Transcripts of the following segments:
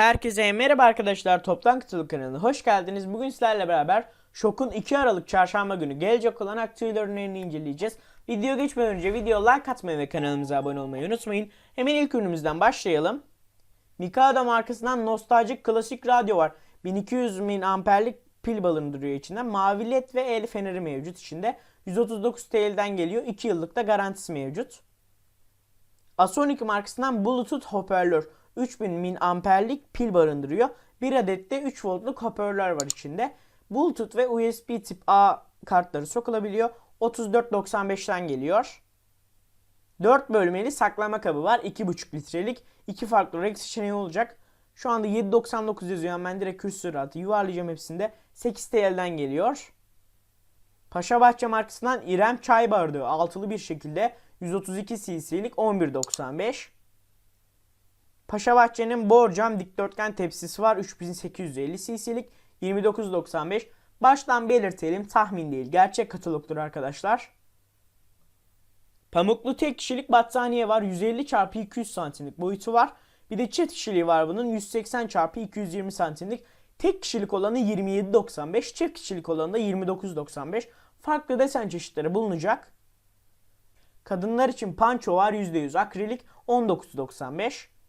Herkese merhaba arkadaşlar. Toptan Kıtılık kanalına hoş geldiniz. Bugün sizlerle beraber Şok'un 2 Aralık çarşamba günü gelecek olan aktüel ürünlerini inceleyeceğiz. Video geçmeden önce video like atmayı ve kanalımıza abone olmayı unutmayın. Hemen ilk ürünümüzden başlayalım. Mikado markasından nostaljik klasik radyo var. 1200 amperlik pil barındırıyor içinde. Mavi led ve el feneri mevcut içinde. 139 TL'den geliyor. 2 yıllık da garantisi mevcut. Asonic markasından Bluetooth hoparlör 3000 amperlik pil barındırıyor. Bir adet de 3 voltluk hoparlör var içinde. Bluetooth ve USB tip A kartları sokulabiliyor. 34.95'ten geliyor. 4 bölmeli saklama kabı var. 2.5 litrelik. 2 farklı renk seçeneği olacak. Şu anda 7.99 yazıyor. Ben direkt küsür rahatı yuvarlayacağım hepsinde. 8 TL'den geliyor. Paşabahçe markasından İrem çay bardağı altılı bir şekilde 132 cc'lik 11.95. Paşabahçe'nin borcam dikdörtgen tepsisi var 3850 cc'lik 29.95. Baştan belirtelim tahmin değil gerçek katalogdur arkadaşlar. Pamuklu tek kişilik battaniye var 150 x 200 santimlik boyutu var. Bir de çift kişiliği var bunun 180 x 220 santimlik. Tek kişilik olanı 27.95, çift kişilik olanı da 29.95. Farklı desen çeşitleri bulunacak. Kadınlar için panço var %100 akrilik 19.95.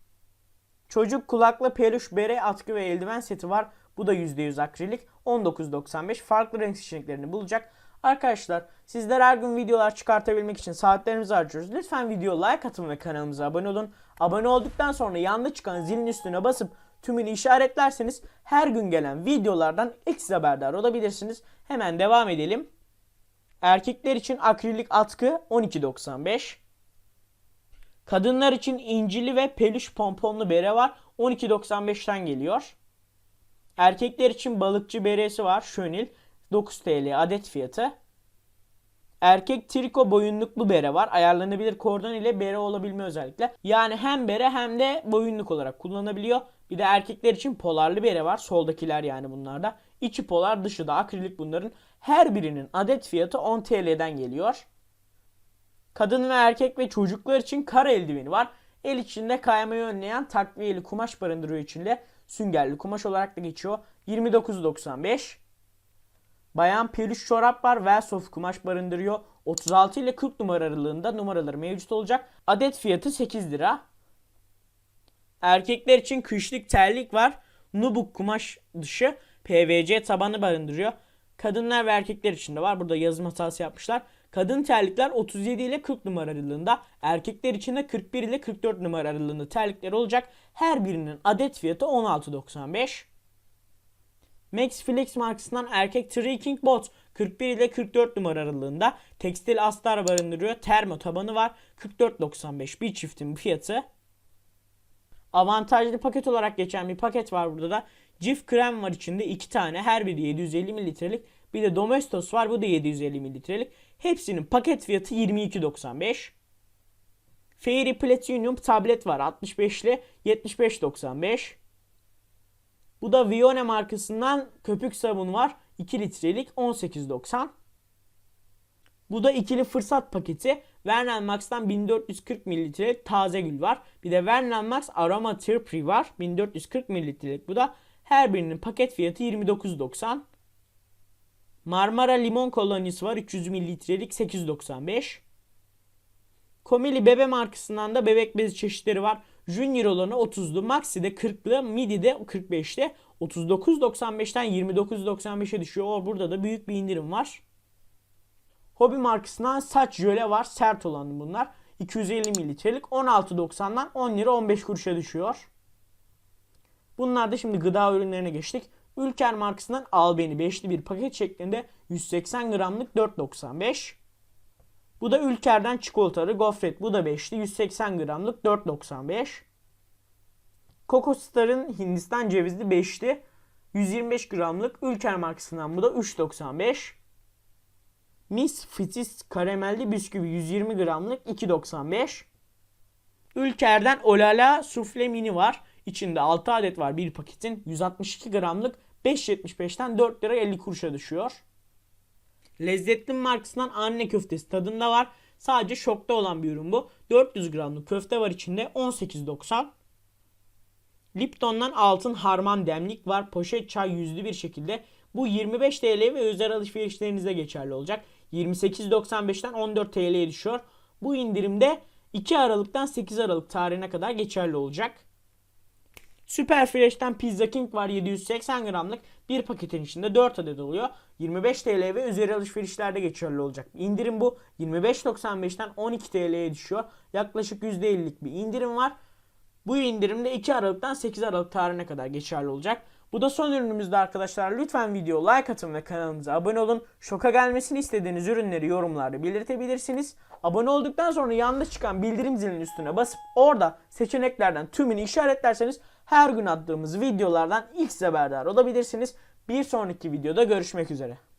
Çocuk kulaklı peluş bere atkı ve eldiven seti var. Bu da %100 akrilik 19.95. Farklı renk seçeneklerini bulacak. Arkadaşlar sizler her gün videolar çıkartabilmek için saatlerimizi harcıyoruz. Lütfen video like atın ve kanalımıza abone olun. Abone olduktan sonra yanında çıkan zilin üstüne basıp tümünü işaretlerseniz her gün gelen videolardan ilk siz haberdar olabilirsiniz. Hemen devam edelim. Erkekler için akrilik atkı 12.95. Kadınlar için incili ve peluş pomponlu bere var. 12.95'ten geliyor. Erkekler için balıkçı beresi var. Şönil 9 TL adet fiyatı. Erkek triko boyunluklu bere var. Ayarlanabilir kordon ile bere olabilme özellikle. Yani hem bere hem de boyunluk olarak kullanabiliyor. Bir de erkekler için polarlı bere var. Soldakiler yani bunlarda. İçi polar dışı da akrilik bunların. Her birinin adet fiyatı 10 TL'den geliyor. Kadın ve erkek ve çocuklar için kar eldiveni var. El içinde kaymayı önleyen takviyeli kumaş barındırıyor içinde. Süngerli kumaş olarak da geçiyor. 29.95. Bayan peluş çorap var. Velsoft kumaş barındırıyor. 36 ile 40 numara aralığında numaraları mevcut olacak. Adet fiyatı 8 lira. Erkekler için kışlık terlik var. Nubuk kumaş dışı PVC tabanı barındırıyor. Kadınlar ve erkekler için de var. Burada yazım hatası yapmışlar. Kadın terlikler 37 ile 40 numara aralığında, erkekler için de 41 ile 44 numara aralığında terlikler olacak. Her birinin adet fiyatı 16.95. Max Flex markasından erkek Trekking Bot 41 ile 44 numara aralığında tekstil astar barındırıyor. Termo tabanı var. 44.95 bir çiftin fiyatı. Avantajlı paket olarak geçen bir paket var burada da. Cif krem var içinde 2 tane her biri 750 mililitrelik. Bir de Domestos var bu da 750 mililitrelik. Hepsinin paket fiyatı 22.95. Fairy Platinum tablet var 65 ile 75.95. Bu da Vione markasından köpük sabun var 2 litrelik 18.90. Bu da ikili fırsat paketi. Vernal Max'tan 1440 mililitrelik taze gül var. Bir de Vernal Max Aroma Terpri var. 1440 mililitrelik bu da. Her birinin paket fiyatı 29.90. Marmara limon kolonyası var 300 mililitrelik 8.95. Komili bebe markasından da bebek bezi çeşitleri var. Junior olanı 30'lu, Maxi de 40'lı, Midi de 45'te. 39.95'ten 29.95'e düşüyor. O burada da büyük bir indirim var. Hobi markasından saç jöle var. Sert olan bunlar. 250 mililitrelik 16.90'dan 10 lira 15 kuruşa düşüyor. Bunlar da şimdi gıda ürünlerine geçtik. Ülker markasından Albeni 5'li bir paket şeklinde 180 gramlık 4.95. Bu da Ülker'den çikolatalı gofret. Bu da 5'li 180 gramlık 4.95. Coco Star'ın Hindistan cevizli 5'li 125 gramlık Ülker markasından bu da 3.95. Miss Fitis karamelli bisküvi 120 gramlık 2.95. Ülker'den Olala sufle mini var. İçinde 6 adet var bir paketin. 162 gramlık 5.75'ten 4 lira 50 kuruşa düşüyor. Lezzetli markasından anne köftesi tadında var. Sadece şokta olan bir ürün bu. 400 gramlık köfte var içinde 18.90. Lipton'dan altın harman demlik var. Poşet çay yüzlü bir şekilde. Bu 25 TL ve özel alışverişlerinizde geçerli olacak. 28.95'ten 14 TL'ye düşüyor. Bu indirimde 2 Aralık'tan 8 Aralık tarihine kadar geçerli olacak. Super Fresh'ten Pizza King var 780 gramlık bir paketin içinde 4 adet oluyor. 25 TL ve üzeri alışverişlerde geçerli olacak. İndirim bu 25.95'ten 12 TL'ye düşüyor. Yaklaşık %50'lik bir indirim var. Bu indirimde 2 Aralık'tan 8 Aralık tarihine kadar geçerli olacak. Bu da son ürünümüzde arkadaşlar. Lütfen video like atın ve kanalımıza abone olun. Şoka gelmesini istediğiniz ürünleri yorumlarda belirtebilirsiniz. Abone olduktan sonra yanında çıkan bildirim zilinin üstüne basıp orada seçeneklerden tümünü işaretlerseniz her gün attığımız videolardan ilk haberdar olabilirsiniz. Bir sonraki videoda görüşmek üzere.